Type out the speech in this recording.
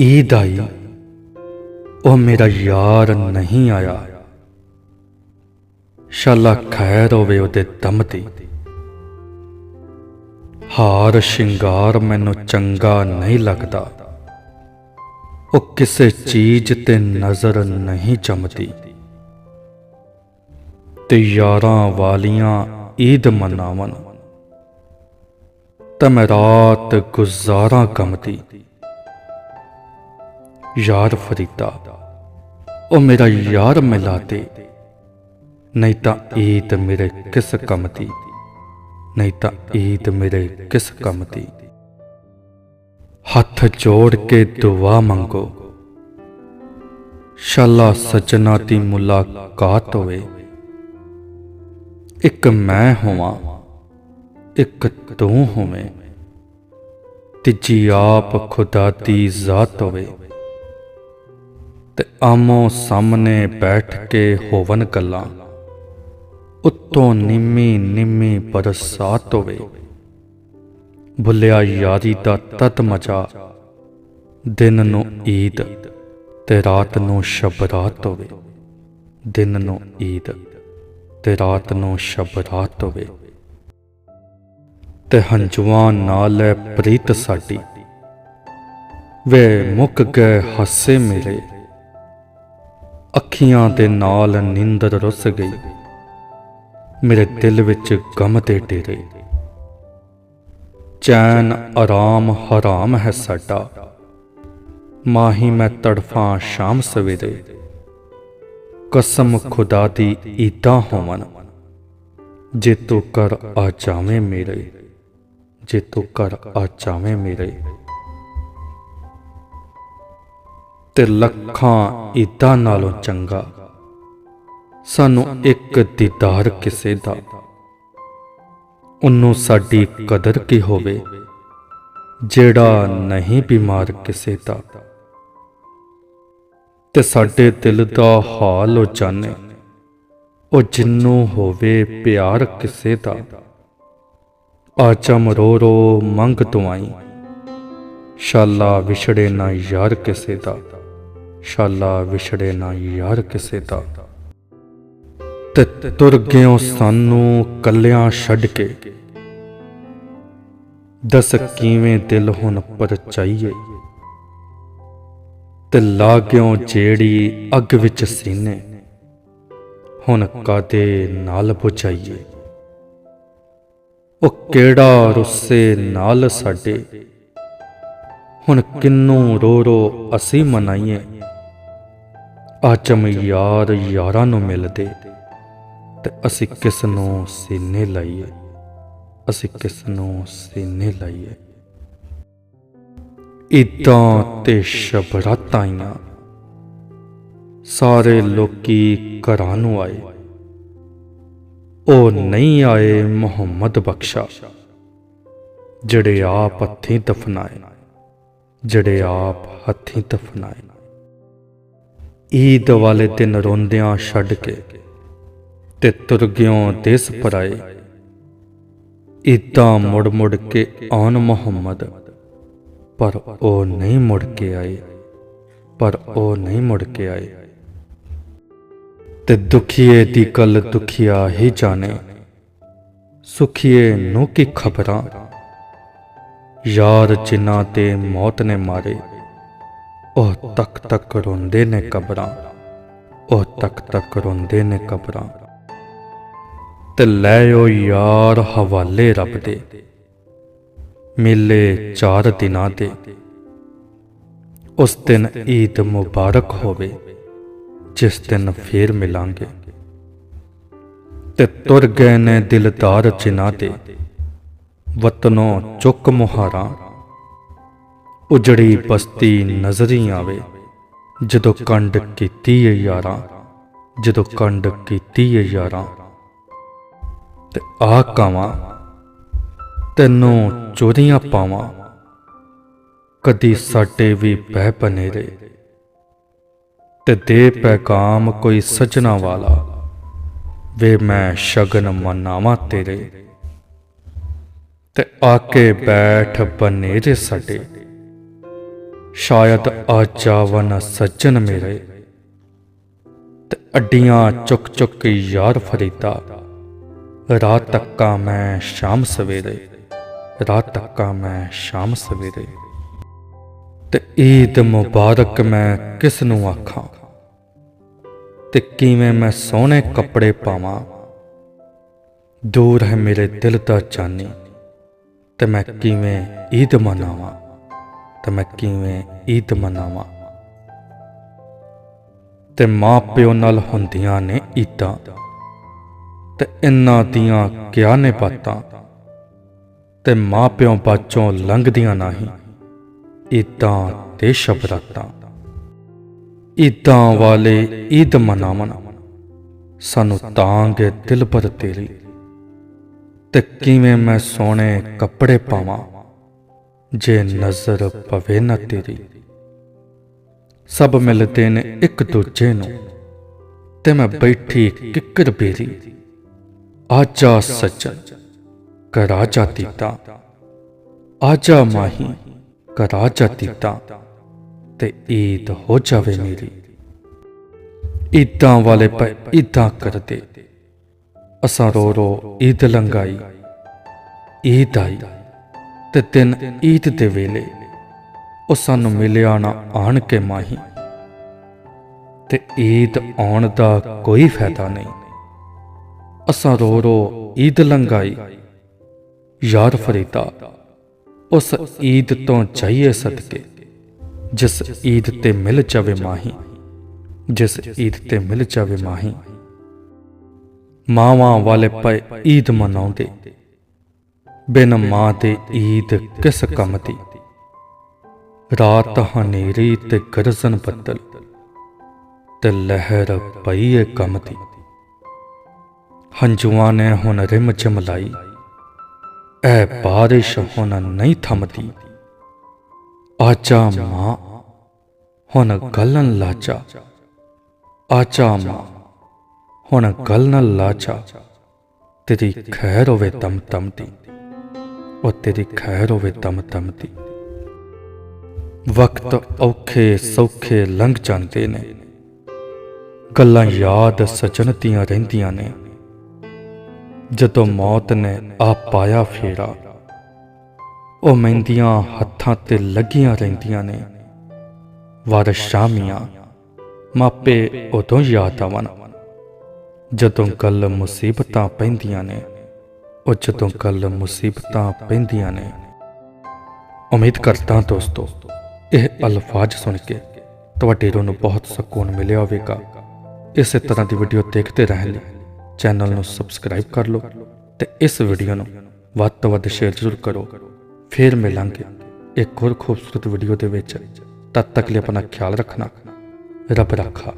ਈਦ ਆਈ, ਉਹ ਮੇਰਾ ਯਾਰ ਨਹੀਂ ਆਇਆ। ਸ਼ਾਲਾ ਖੈਰ ਹੋਵੇ ਉਹਦੇ ਦਮ ਦੀ ਹਾਰ ਸ਼ਿੰਗਾਰ ਮੈਨੂੰ ਚੰਗਾ ਨਹੀਂ ਲੱਗਦਾ। ਉਹ ਕਿਸੇ ਚੀਜ਼ ਤੇ ਨਜ਼ਰ ਨਹੀਂ ਜਮਦੀ ਤੇ ਯਾਰਾਂ ਵਾਲੀਆਂ ਈਦ ਮਨਾਵਨ ਤਾਂ ਮੈਂ ਰਾਤ ਗੁਜ਼ਾਰਾਂ ਗਮਦੀ। ਯਾਰ ਫਰੀਦਾ। ਉਹ ਮੇਰਾ ਯਾਰ ਮਿਲਾ ਦੇ। ਨਹੀਂ ਤਾਂ ਈਦ ਮੇਰੇ ਕਿਸ ਕੰਮ ਦੀ। ਨਹੀਂ ਤਾਂ ਈਦ ਮੇਰੇ ਕਿਸ ਕੰਮ ਦੀ। ਹੱਥ ਜੋੜ ਕੇ ਦੁਆ ਮੰਗੋ। ਸ਼ਾਲਾ ਸਜਣਾ ਦੀ ਮੁਲਾਕਾਤ ਹੋਵੇ। ਇੱਕ ਮੈਂ ਹੋਵਾਂ, ਇੱਕ ਤੂੰ ਹੋਵੇਂ। ਤੀਜੀ ਆਪ ਖੁਦਾ ਦੀ ਜ਼ਾਤ ਹੋਵੇ। ਤੇ ਆਮੋ ਸਾਹਮਣੇ ਬੈਠ ਕੇ ਹੋਵਨ ਗੱਲਾਂ। ਉੱਤੋਂ ਨਿੰਮੀ ਨਿੰਮੀ ਬਰਸਾਤ ਹੋਵੇ। ਭੁੱਲਿਆ ਯਾਰੀ ਦਾ ਤਤ ਮਚਾ ਦਿਨ ਨੂੰ ਈਦ ਤੇ ਰਾਤ ਨੂੰ ਸ਼ਬਰਾਤ ਹੋਵੇ। ਦਿਨ ਨੂੰ ਈਦ ਤੇ ਰਾਤ ਨੂੰ ਸ਼ਬਰਾਤ ਹੋਵੇ। ਤੇ ਹੰਝੂਆਂ ਨਾਲ ਪ੍ਰੀਤ ਸਾਡੀ। ਵੇ ਮੁੱਕ ਗਏ ਹਾਸੇ ਮੇਰੇ। ਅੱਖੀਆਂ ਦੇ ਨਾਲ ਨੀਂਦਰ ਰੁੱਸ ਗਈ। ਮੇਰੇ ਦਿਲ ਵਿੱਚ ਗਮ ਦੇ ਡੇਰੇ। ਚੈਨ ਆਰਾਮ ਹਰਾਮ ਹੈ ਸਾਡਾ। ਮਾਹੀ ਮੈਂ ਤੜਫਾਂ ਸ਼ਾਮ ਸਵੇਰੇ। ਕਸਮ ਖੁਦਾ ਦੀ ਈਦਾਂ ਹੋਵਨ ਜੇ ਤੂੰ ਕਰ ਆ ਜਾਵੇਂ ਮੇਰੇ। ਜੇ ਤੂੰ ਕਰ ਆ ਜਾਵੇਂ ਮੇਰੇ। ਤੇ ਲੱਖਾਂ ਈਦਾਂ ਨਾਲੋਂ ਚੰਗਾ। ਸਾਨੂੰ ਇੱਕ ਦੀਦਾਰ ਕਿਸੇ ਦਾ। ਉਹਨੂੰ ਸਾਡੀ ਕਦਰ ਕੀ ਹੋਵੇ, ਜਿਹੜਾ ਨਹੀਂ ਬਿਮਾਰ ਕਿਸੇ ਦਾ। ਤੇ ਸਾਡੇ ਦਿਲ ਦਾ ਹਾਲ ਉਹ ਜਾਣੇ, ਉਹ ਜਿੰਨੂੰ ਹੋਵੇ ਪਿਆਰ ਕਿਸੇ ਦਾ। ਆਚਮ ਰੋ ਰੋ ਮੰਗ ਤੂੰ ਆਈ ਸ਼ਾਲਾ ਵਿਛੜੇ ਨਾ ਯਾਰ ਕਿਸੇ ਦਾ। ਸ਼ਾਲਾ ਵਿਛੜੇ ਨਾ ਯਾਰ ਕਿਸੇ ਦਾ। ਤੇ ਤੁਰ ਗਿਓ ਸਾਨੂੰ ਕੱਲਿਆਂ ਛੱਡ ਕੇ। ਦਸ ਕਿਵੇਂ ਦਿਲ ਹੁਣ ਪਰਚਾਈਏ। ਤੇ ਲਾ ਗਿਓ ਜਿਹੜੀ ਅੱਗ ਵਿੱਚ ਸੀਨੇ। ਹੁਣ ਕਾਦੇ ਨਾਲ ਬੁਝਾਈਏ। ਉਹ ਕਿਹੜਾ ਰੁੱਸੇ ਨਾਲ ਸਾਡੇ। ਹੁਣ ਕਿੰਨੂੰ ਰੋ ਰੋ ਅਸੀਂ ਮਨਾਈਏ। ਆਚਮ ਯਾਰ ਯਾਰਾਂ ਨੂੰ ਮਿਲਦੇ ਤੇ ਅਸੀਂ ਕਿਸ ਨੂੰ ਸੀਨੇ ਲਾਈਏ, ਅਸੀਂ ਕਿਸ ਨੂੰ ਸੀਨੇ ਲਾਈਏ। ਇਦਾਂ ਤੇ ਸ਼ਬਰਾਤਾਂ ਸਾਰੇ ਲੋਕੀ ਘਰਾਂ ਨੂੰ ਆਏ। ਉਹ ਨਹੀਂ ਆਏ ਮੁਹੰਮਦ ਬਖਸ਼ਾ, ਜਿਹੜੇ ਆਪ ਹੱਥੀਂ ਦਫਨਾਏ, ਜਿਹੜੇ ਆਪ ਹੱਥੀਂ ਦਫਨਾਏ। ਈਦ ਵਾਲੇ ਦਿਨ ਰੋਂਦਿਆਂ ਛੱਡ ਕੇ ਤੇ ਤੁਰ ਗਿਓ ਦੇਸ ਪਰਾਏ ਇਦਾਂ ਮੁੜ ਮੁੜ ਕੇ ਆਉਣ ਮੁਹੰਮਦ, ਪਰ ਉਹ ਨਹੀਂ ਮੁੜ ਕੇ ਆਏ, ਪਰ ਉਹ ਨਹੀਂ ਮੁੜ ਕੇ ਆਏ। ਤੇ ਦੁਖੀਏ ਦੀ ਗੱਲ ਦੁਖੀਆ ਹੀ ਜਾਣੇ, ਸੁਖੀਏ ਨੂੰ ਕੀ ਖਬਰਾਂ? ਯਾਰ ਜਿਨ੍ਹਾਂ ਤੇ ਮੌਤ ਨੇ ਮਾਰੇ ਉਹ ਤੱਕ ਤੱਕ ਰੋਂਦੇ ਨੇ ਕਬਰਾਂ। ਉਹ ਤੱਕ ਤੱਕ ਰੋਂਦੇ ਨੇ ਕਬਰਾਂ। ਤੇ ਲੈ ਓ ਯਾਰ ਹਵਾਲੇ ਰੱਬ ਦੇ। ਮਿਲੇ ਚਾਰ ਦਿਨਾਂ ਦੇ। ਉਸ ਦਿਨ ਈਦ ਮੁਬਾਰਕ ਹੋਵੇ, ਜਿਸ ਦਿਨ ਫੇਰ ਮਿਲਾਂਗੇ। ਤੇ ਤੁਰ ਗਏ ਨੇ ਦਿਲਦਾਰ ਜਿਨ੍ਹਾਂ ਦੇ। ਵਤਨੋਂ ਚੁੱਕ ਮੁਹਾਰਾਂ। ਉਜੜੀ ਬਸਤੀ ਨਜ਼ਰੀ ਆਵੇ। ਜਦੋਂ ਕੰਡ ਕੀਤੀ ਏ ਯਾਰਾਂ, ਜਦੋਂ ਕੰਡ ਕੀਤੀ ਏ ਯਾਰਾਂ, ਤੇ ਆ ਕਾਵਾਂ, ਤੈਨੂੰ ਚੋਰੀਆਂ ਪਾਵਾਂ। ਕਦੀ ਸਾਡੇ ਵੀ ਬਹਿ ਬਨੇਰੇ, ਤੇ ਦੇ ਪੈਗਾਮ ਕੋਈ ਸਜਣਾ ਵਾਲਾ। ਵੇ ਮੈਂ ਸ਼ਗਨ ਮਨਾਵਾਂ ਤੇਰੇ, ਤੇ ਆ ਕੇ ਬੈਠ ਬਨੇਰੇ ਸਾਡੇ। ਸ਼ਾਇਦ ਆ ਜਾਵਨ ਸੱਜਣ ਮੇਰੇ। ਤੇ ਅੱਡੀਆਂ ਚੁੱਕ ਚੁੱਕ ਕੇ ਯਾਰ ਫਰੀਦਾ। ਰਾਤ ਤੱਕਾ ਮੈਂ ਸ਼ਾਮ ਸਵੇਰੇ। ਰਾਤ ਤੱਕਾ ਮੈਂ ਸ਼ਾਮ ਸਵੇਰੇ। ਤੇ ਈਦ ਮੁਬਾਰਕ ਮੈਂ ਕਿਸ ਨੂੰ ਆਖਾਂ? ਤੇ ਕਿਵੇਂ ਮੈਂ ਸੋਹਣੇ ਕੱਪੜੇ ਪਾਵਾਂ? ਦੂਰ ਹੈ ਮੇਰੇ ਦਿਲ ਦਾ ਜਾਨੀ। ਤੇ ਮੈਂ ਕਿਵੇਂ ਈਦ ਮਨਾਵਾਂ? ਤੇ ਮੈਂ ਕਿਵੇਂ ਈਦ ਮਨਾਵਾਂ? ਤੇ ਮਾਂ ਪਿਓ ਨਾਲ ਹੁੰਦੀਆਂ ਨੇ ਈਦਾਂ। ਤੇ ਇਨਾਂ ਦੀਆਂ ਕਿਆ ਨੇ ਬਾਤਾਂ? ਤੇ ਮਾਂ ਪਿਓ ਬਾਝੋਂ ਲੰਘਦੀਆਂ ਨਹੀਂ ਈਦਾਂ ਤੇ ਸ਼ਬਦਾਤਾਂ। ਈਦਾਂ ਵਾਲੇ ਈਦ ਮਨਾਵਣ, ਸਾਨੂੰ ਤਾਂਗੇ ਦਿਲ ਪਰ ਤੇਰੀ। ਤੇ ਕਿਵੇਂ ਮੈਂ ਸੋਹਣੇ ਕੱਪੜੇ ਪਾਵਾਂ? ਜੇ ਨਜ਼ਰ ਪਵੇ ਨਾ ਤੇਰੀ। ਸਭ ਮਿਲਦੇ ਨੇ ਇੱਕ ਦੂਜੇ ਨੂੰ। ਤੇ ਮੈਂ ਬੈਠੀ ਕਿੱਕਰ ਬੇਰੀ। ਆਜਾ ਸੱਜਣ, ਕਰਾ ਜਾਤੀ ਤਾਂ ਆਜਾ ਮਾਹੀ, ਕਰਾ ਜਾਤੀ ਤਾਂ ਤੇ ਈਦ ਹੋ ਜਾਵੇ ਮੇਰੀ। ਈਦਾਂ ਵਾਲੇ ਪੈ ਈਦਾਂ ਕਰਦੇ। ਅਸਾਂ ਰੋ ਰੋ ਈਦ ਲੰਗਾਈ ਈਦ ਆਈ। ਤੇ ਦਿਨ ਈਦ ਦੇ ਵੇਲੇ ਉਹ ਸਾਨੂੰ ਮਿਲਿਆ ਨਾ ਆਣ ਕੇ ਮਾਹੀ। ਤੇ ਈਦ ਆਉਣ ਦਾ ਕੋਈ ਫਾਇਦਾ ਨਹੀਂ। ਅਸਾਂ ਰੋ ਰੋ ਈਦ ਲੰਗਾਈ ਯਾਰ ਫਰੀਦਾ, ਉਸ ਈਦ ਤੋਂ ਚਾਹੀਏ ਸਦਕੇ, ਜਿਸ ਈਦ ਤੇ ਮਿਲ ਜਾਵੇ ਮਾਹੀ, ਜਿਸ ਈਦ ਤੇ ਮਿਲ ਜਾਵੇ ਮਾਹੀ। ਮਾਵਾਂ ਵਾਲੇ ਪਏ ਈਦ ਮਨਾਉਂਦੇ। ਬਿਨ ਮਾਂ ਤੇ ਈਦ ਕਿਸ ਕੰਮ ਦੀ? ਰਾਤ ਹਨੇਰੀ ਤੇ ਗਰਜਨ ਬੱਦਲ ਤੇ ਲਹਿਰ ਪਈ ਏ ਕੰਮ ਦੀ। ਹੰਝੂਆਂ ਨੇ ਹੁਣ ਰਿਮ ਚਮਲਾਈ ਐ ਬਾਰਿਸ਼ ਹੁਣ ਨਹੀਂ ਥਮਦੀ। ਆਚਾ ਮਾਂ, ਹੁਣ ਗਲਨ ਲਾਚਾ ਆਚਾ ਮਾਂ, ਹੁਣ ਗਲਨ ਲਾਚਾ ਤੇਰੀ ਖੈਰ ਹੋਵੇ ਤਮ ਤਮ ਦੀ। ਉਹ ਤੇਰੀ ਖੈਰ ਹੋਵੇ ਤਮ ਤਮ ਦੀ ਵਕਤ ਔਖੇ ਸੌਖੇ ਲੰਘ ਜਾਂਦੇ ਨੇ। ਗੱਲਾਂ ਯਾਦ ਸਜਣਤੀਆਂ ਰਹਿੰਦੀਆਂ ਨੇ। ਜਦੋਂ ਮੌਤ ਨੇ ਆ ਪਾਇਆ ਫੇਰਾ, ਉਹ ਮਹਿੰਦੀਆਂ ਹੱਥਾਂ ਤੇ ਲੱਗੀਆਂ ਰਹਿੰਦੀਆਂ ਨੇ। ਵਾਰ ਸ਼ਾਮੀਆਂ ਮਾਪੇ ਉਦੋਂ ਯਾਦ ਆਵਣ, ਜਦੋਂ ਗੱਲ ਮੁਸੀਬਤਾਂ ਪੈਂਦੀਆਂ ਨੇ। ਉਹ ਜਦੋਂ ਗੱਲ ਮੁਸੀਬਤਾਂ ਪੈਂਦੀਆਂ ਨੇ। ਉਮੀਦ ਕਰਦਾ ਦੋਸਤੋ, ਇਹ ਅਲਫਾਜ਼ ਸੁਣ ਕੇ ਤੁਹਾਡੇ ਰੂਹ ਨੂੰ ਬਹੁਤ ਸਕੂਨ ਮਿਲਿਆ ਹੋਵੇਗਾ। ਇਸੇ ਤਰ੍ਹਾਂ ਦੀ ਵੀਡੀਓ ਦੇਖਦੇ ਰਹਿਣ ਲਈ ਚੈਨਲ ਨੂੰ ਸਬਸਕ੍ਰਾਈਬ ਕਰ ਲਓ ਤੇ ਇਸ ਵੀਡੀਓ ਨੂੰ ਵੱਧ ਤੋਂ ਵੱਧ ਸ਼ੇਅਰ ਜ਼ਰੂਰ ਕਰੋ। ਫੇਰ ਮਿਲਾਂਗੇ ਇੱਕ ਹੋਰ ਖੂਬਸੂਰਤ ਵੀਡੀਓ ਦੇ ਵਿੱਚ। ਤਦ ਤੱਕ ਲਈ ਆਪਣਾ ਖਿਆਲ ਰੱਖਣਾ, ਰੱਬ ਰੱਖਾ।